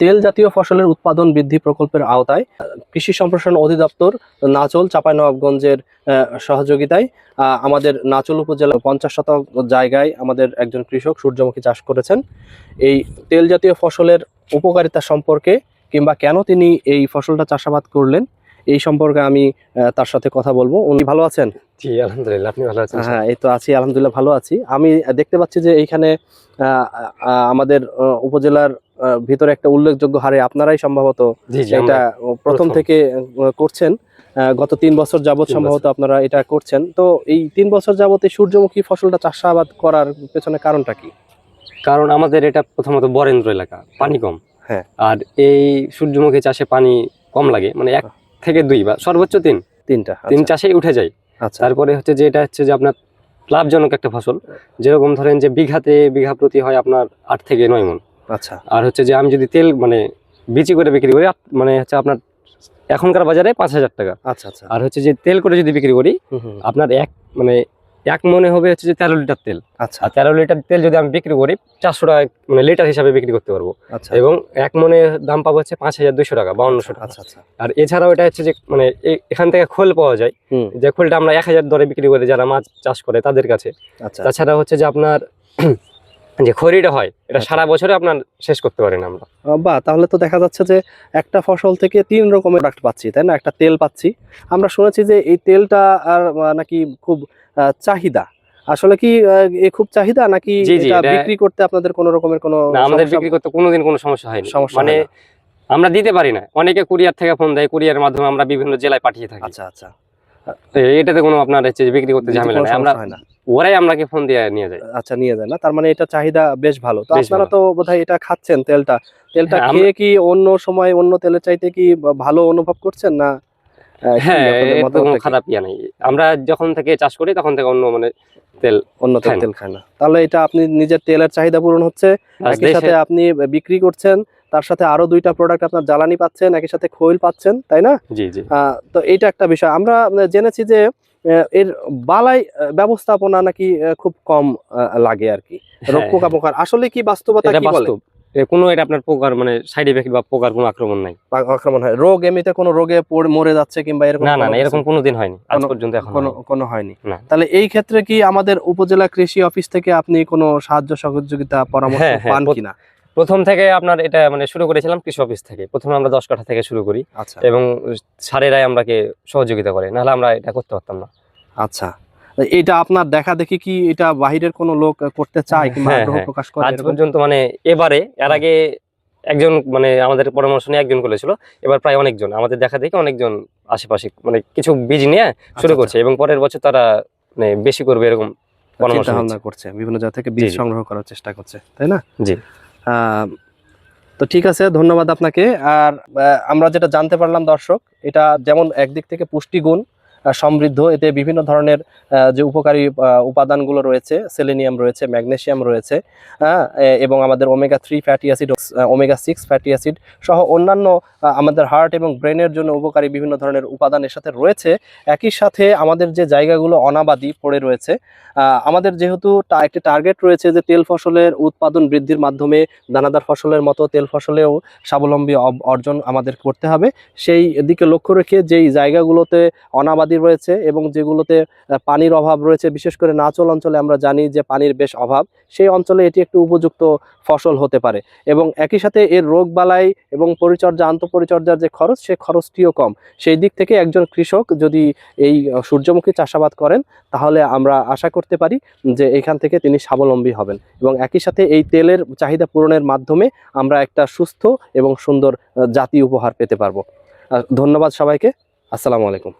তেল জাতীয় ফসলের উৎপাদন বৃদ্ধি প্রকল্পের আওতায়, কৃষি সম্প্রসারণ অধিদপ্তর নাচল চাঁপাইনবাবগঞ্জের নবাবগঞ্জের সহযোগিতায় আমাদের নাচল উপজেলা পঞ্চাশ শতক জায়গায় আমাদের একজন কৃষক সূর্যমুখী চাষ করেছেন। এই তেল জাতীয় ফসলের উপকারিতা সম্পর্কে কিংবা কেন তিনি এই ফসলটা চাষাবাদ করলেন এই সম্পর্কে আমি তার সাথে কথা বলব। উনি ভালো আছেন? জি আলহামদুলিল্লাহ আপনি ভালো আছেন হ্যাঁ এই তো আছি আলহামদুলিল্লাহ ভালো আছি। আমি দেখতে পাচ্ছি যে এইখানে আমাদের উপজেলার ভিতরে একটা উল্লেখযোগ্য হারে আপনারাই সম্ভবত এটা প্রথম। থেকে করছেন। গত তিন বছর যাবত সম্ভবত আপনারা এটা করছেন। তো এই তিন বছর যাবত এই সূর্যমুখী ফসলটা চাষাবাদ করার পেছনে কারণটা কি? কারণ আমাদের এটা প্রথমত বরেন্দ্র এলাকা পানি কম। হ্যাঁ। আর এই সূর্যমুখী চাষে পানি কম লাগে মানে এক থেকে দুই বা সর্বোচ্চ তিন। তিনটা তিন আচ্ছা, চাষেই উঠে যায়। আচ্ছা। তারপরে হচ্ছে যে এটা হচ্ছে যে আপনার লাভজনক একটা ফসল। যেরকম ধরেন যে বিঘাতে বিঘা প্রতি হয় আপনার আট থেকে নয় মন। আচ্ছা। আর হচ্ছে যে আমি যদি তেল মানে বিচি করে বিক্রি করি মানে হচ্ছে আপনার এখনকার বাজারে পাঁচ হাজার টাকা। আচ্ছা আচ্ছা। আর হচ্ছে যে তেল করে যদি বিক্রি করি আপনার এক মানে এক মনে হবে হচ্ছে যে তেরো লিটার তেল। আচ্ছা। আর তেরো লিটার তেল যদি আমি বিক্রি করি চারশো টাকা মানে লিটার হিসাবে বিক্রি করতে পারব। আচ্ছা। এবং এক মনে দাম পাবো হচ্ছে পাঁচ হাজার দুশো টাকা বাউন্নশো টাকা। আচ্ছা আচ্ছা। আর এছাড়াও এটা হচ্ছে যে মানে এখান থেকে খোল পাওয়া যায়। যে খোলটা আমরা এক হাজার দরে বিক্রি করি যারা মাছ চাষ করে তাদের কাছে। আচ্ছা। তাছাড়া হচ্ছে যে আপনার যে খড়িটা হয় এটা আচ্ছা। সারা বছরে আপনার শেষ করতে পারেন আমরা। বাহ তাহলে তো দেখা যাচ্ছে যে একটা ফসল থেকে তিন রকমের প্রোডাক্ট পাচ্ছি তাই না? একটা তেল পাচ্ছি। আমরা শুনেছি যে এই তেলটা আর নাকি খুব চাহিদা। আসলে কি এ খুব চাহিদা নাকি এটা বিক্রি করতে আপনাদের কোনো রকমের কোনো না আমাদের বিক্রি করতে কোনোদিন কোনো সমস্যা হয়নি। মানে আমরা দিতে পারি না। অনেকে কুরিয়ার থেকে ফোন দেয় কুরিয়ারের মাধ্যমে আমরা বিভিন্ন জেলায় পাঠিয়ে থাকি। আচ্ছা আচ্ছা। এটাতে কোনো আপনার হচ্ছে বিক্রি করতে ঝামেলা নেই। আমরা ওরাই আমরাকে ফোন দিয়ে নিয়ে যায়। আচ্ছা নিয়ে যায় না। তার মানে এটা চাহিদা বেশ ভালো। তো আপনারা তো বোধহয় এটা খাচ্ছেন তেলটা। তেলটা হ্যাঁ, খেয়ে কি অন্য সময় অন্য তেলের চাইতে কি ভালো অনুভব করছেন না? হ্যাঁ? খারাপ ইয়া নেই। আমরা যখন থেকে চাষ করি তখন থেকে অন্য মানে তেল অন্য তেল খায় না। তাহলে এটা আপনি নিজের তেলের চাহিদা পূরণ হচ্ছে। আর একই সাথে আপনি বিক্রি করছেন। তার সাথে আরও দুইটা প্রোডাক্ট আপনার জ্বালানি পাচ্ছেন। একই সাথে খৈল পাচ্ছেন তাই না? জি জি। তো এইটা একটা বিষয়। আমরা জেনেছি যে এর বালাই ব্যবস্থাপনা নাকি খুব কম লাগে আর কি রোগ পোকা পোকার আসলে কি বাস্তবতা কি বলে? কোনো এটা আপনার পোকার মানে সাইড এফেক্ট বা পোকার কোনো আক্রমণ নাই। আক্রমণ হয়। রোগ এমনিতে কোনো রোগে পড়ে- মরে যাচ্ছে কিংবা এরকম না না এরকম কিছু? কোনোদিন হয়নি। আজ কোনো- পর্যন্ত এখন কোনো কোনো হয়নি। তাহলে এই ক্ষেত্রে কি আমাদের উপজেলা কৃষি অফিস থেকে আপনি কোনো সাহায্য সহযোগিতা পরামর্শ হ্যাঁ, হ্যাঁ, পান কিনা? প্রথম থেকে আপনার এটা মানে শুরু করেছিলাম কৃষি অফিস থেকে। প্রথমে আমরা দশ কাঠা থেকে শুরু করি আচ্ছা। এবং সারেরাই আমরাকে সহযোগিতা করে নাহলে আমরা এটা করতে পারতাম না। আচ্ছা। এটা আপনার দেখা দেখি কি এটা বাহিরের কোনো লোক করতে চায় কিংবা হ্যাঁ, আগ্রহ হ্যাঁ। প্রকাশ করে আজ পর্যন্ত মানে এবারে এর আগে একজন মানে আমাদের পরামর্শ নিয়ে একজন করেছিল এবার প্রায় অনেকজন। আমাদের দেখা দেখে অনেকজন আশেপাশে মানে কিছু বীজ নিয়ে শুরু আচ্ছা, করছে এবং পরের বছর তারা মানে বেশি করবে এরকম আচ্ছা, পরামর্শ করছে বিভিন্ন জায়গা থেকে বীজ সংগ্রহ করার চেষ্টা করছে তাই না? জি। তো ঠিক আছে, ধন্যবাদ আপনাকে। আর আমরা যেটা জানতে পারলাম দর্শক, এটা যেমন একদিক থেকে পুষ্টিগুণ সমৃদ্ধ। এতে বিভিন্ন ধরনের যে উপকারী উপাদানগুলো রয়েছে সেলেনিয়াম রয়েছে ম্যাগনেশিয়াম রয়েছে হ্যাঁ এবং আমাদের omega three fatty acid omega six fatty acid সহ অন্যান্য আমাদের হার্ট এবং ব্রেনের জন্য উপকারী বিভিন্ন ধরনের উপাদান এর সাথে রয়েছে। একই সাথে আমাদের যে জায়গাগুলো অনাবাদি পড়ে রয়েছে আমাদের যেহেতু একটি টার্গেট রয়েছে যে তেল ফসলের উৎপাদন বৃদ্ধির মাধ্যমে দানাদার ফসলের মতো তেল ফসলেও স্বাবলম্বী অর্জন আমাদের করতে হবে। সেই দিকে লক্ষ্য রেখে যেই জায়গাগুলোতে অনাবাদি রয়েছে এবং যেগুলোতে পানির অভাব রয়েছে, বিশেষ করে নাচল অঞ্চলে আমরা জানি যে পানির বেশ অভাব, সেই অঞ্চলে এটি একটি উপযুক্ত ফসল হতে পারে। এবং একই সাথে এর রোগ বালাই এবং পরিচর্যা, আন্তঃপরিচর্যার যে খরচ, সে খরচটিও কম। সেই দিক থেকে একজন কৃষক যদি এই সূর্যমুখী চাষাবাদ করেন, তাহলে আমরা আশা করতে পারি যে এখান থেকে তিনি স্বাবলম্বী হবেন। এবং একই সাথে এই তেলের চাহিদা পূরণের মাধ্যমে আমরা একটা সুস্থ এবং সুন্দর জাতি উপহার পেতে পারব। ধন্যবাদ সবাইকে। আসসালামু আলাইকুম।